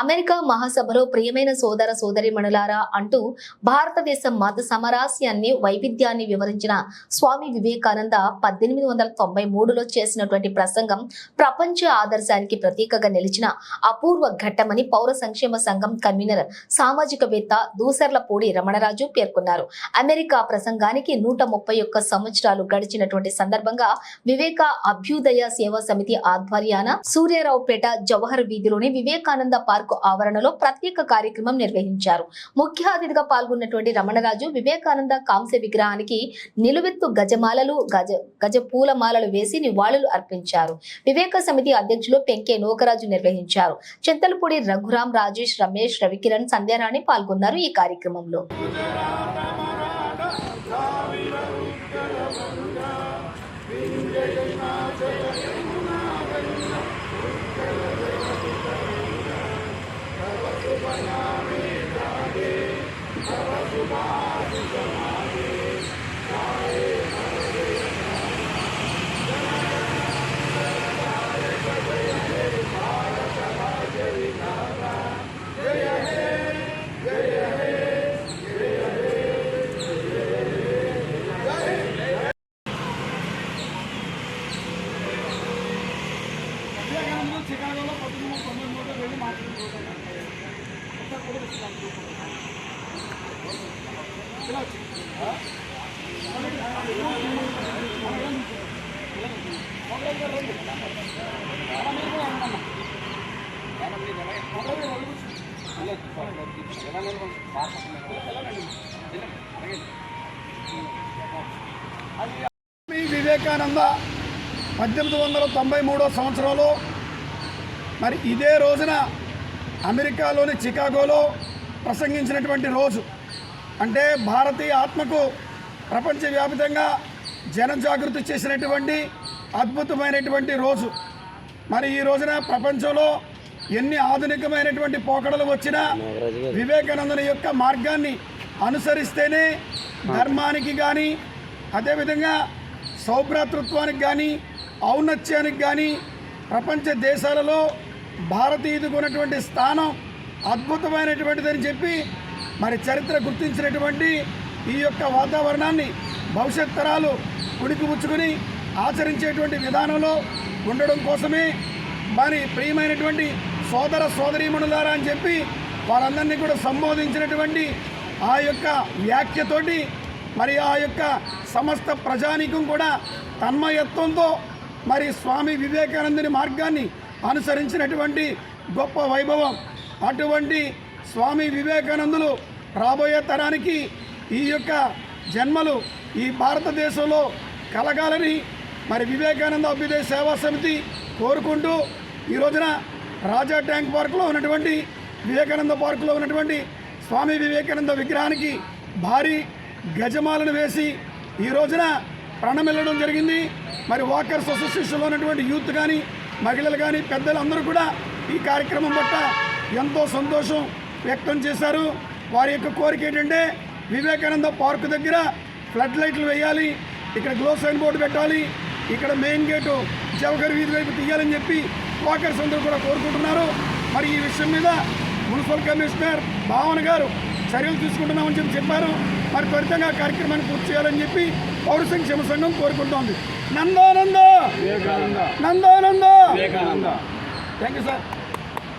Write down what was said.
America మహాసభలో ప్రియమైన సోదర సోదరి మణులారా అంటూ భారతదేశం మత సమరాస్యాన్ని వైవిధ్యాన్ని వివరించిన స్వామి వివేకానంద పద్దెనిమిది వందల తొంభై మూడులో చేసినటువంటి ప్రసంగం ప్రపంచ ఆదర్శానికి ప్రతీకగా నిలిచిన అపూర్వ ఘట్టమని పౌర సంక్షేమ సంఘం కన్వీనర్ సామాజికవేత్త దూసర్లపూడి రమణరాజు పేర్కొన్నారు. అమెరికా ప్రసంగానికి నూట ముప్పై ఒక్క సంవత్సరాలు గడిచినటువంటి సందర్భంగా వివేక అభ్యుదయ సేవా సమితి ఆధ్వర్యాన సూర్యారావుపేట జవహర్ వీధిలోని వివేకానంద పార్కు ఆవరణలో ప్రత్యేక కార్యక్రమం నిర్వహించారు. ముఖ్య అతిథిగా పాల్గొన్నటువంటి రమణరాజు వివేకానంద కాంస్య విగ్రహానికి నిలువెత్తు గజమాలలు గజ గజ పూలమాలలు వేసి నివాళులు అర్పించారు. వివేక సమితి అధ్యక్షులు పెంకే నోకరాజు నిర్వహించారు. చింతలపూడి రఘురాం రాజేష్ రమేష్ రవికిరణ్ సంధ్యారాణి పాల్గొన్నారు ఈ కార్యక్రమంలో వివేకానంద చికాగోలో పద్దెనిమిది వందల తొంభై మూడులో వెళ్ళి మాట్లాడుకుంటున్నాను స్వామి వివేకానంద పద్దెనిమిది వందల తొంభై మూడో సంవత్సరంలో మరి ఇదే రోజున అమెరికాలోని చికాగోలో ప్రసంగించినటువంటి రోజు. అంటే భారతీయ ఆత్మకు ప్రపంచవ్యాప్తంగా జనజాగృతి చేసినటువంటి అద్భుతమైనటువంటి రోజు. మరి ఈ రోజున ప్రపంచంలో ఎన్ని ఆధునికమైనటువంటి పోకడలు వచ్చినా వివేకానందుని యొక్క మార్గాన్ని అనుసరిస్తేనే ధర్మానికి కానీ అదేవిధంగా సౌభ్రాతృత్వానికి కానీ ఔన్నత్యానికి కానీ ప్రపంచ దేశాలలో భారతీయుడికి ఉన్నటువంటి స్థానం అద్భుతమైనటువంటిదని చెప్పి మరి చరిత్ర గుర్తించినటువంటి ఈ యొక్క వాతావరణాన్ని భవిష్యత్ తరాలు పుణికిపుచ్చుకుని ఆచరించేటువంటి విధానంలో ఉండడం కోసమే మరి ప్రియమైనటువంటి సోదర సోదరీమణులారా అని చెప్పి వారందరినీ కూడా సంబోధించినటువంటి ఆ యొక్క వ్యాఖ్యతోటి మరి ఆ యొక్క సమస్త ప్రజానీకం కూడా తన్మయత్వంతో మరి స్వామి వివేకానందుని మార్గాన్ని అనుసరించినటువంటి గొప్ప వైభవం. అటువంటి స్వామి వివేకానందులు రాబోయే తరానికి ఈ యొక్క జన్మలు ఈ భారతదేశంలో కలగాలని మరి వివేకానంద అభ్యుదయ సేవా సమితి కోరుకుంటూ ఈ రోజున రాజా ట్యాంక్ పార్కులో ఉన్నటువంటి వివేకానంద పార్కులో ఉన్నటువంటి స్వామి వివేకానంద విగ్రహానికి భారీ గజమాలను వేసి ఈ రోజున ప్రణమిల్లడం జరిగింది. మరి వాకర్స్ అసోసియేషన్లో ఉన్నటువంటి యూత్ కానీ మహిళలు కానీ పెద్దలు అందరూ కూడా ఈ కార్యక్రమం పట్ల ఎంతో సంతోషం వ్యక్తం చేశారు. వారి యొక్క కోరిక ఏంటంటే వివేకానంద పార్క్ దగ్గర ఫ్లడ్ లైట్లు వేయాలి ఇక్కడ గ్లో సైన్ బోర్డు పెట్టాలి ఇక్కడ మెయిన్ గేటు జవహర్ వీధి వైపు తీయాలని చెప్పి వాకర్స్ అందరూ కూడా కోరుకుంటున్నారు. మరి ఈ విషయం మీద మున్సిపల్ కమిషనర్ భావన గారు చర్యలు తీసుకుంటున్నామని చెప్పి చెప్పారు. మరి త్వరితంగా కార్యక్రమాన్ని పూర్తి చేయాలని చెప్పి పౌర సంక్షేమ సంఘం కోరుకుంటోంది. నందో నందో నందో నందో థ్యాంక్ యూ సార్.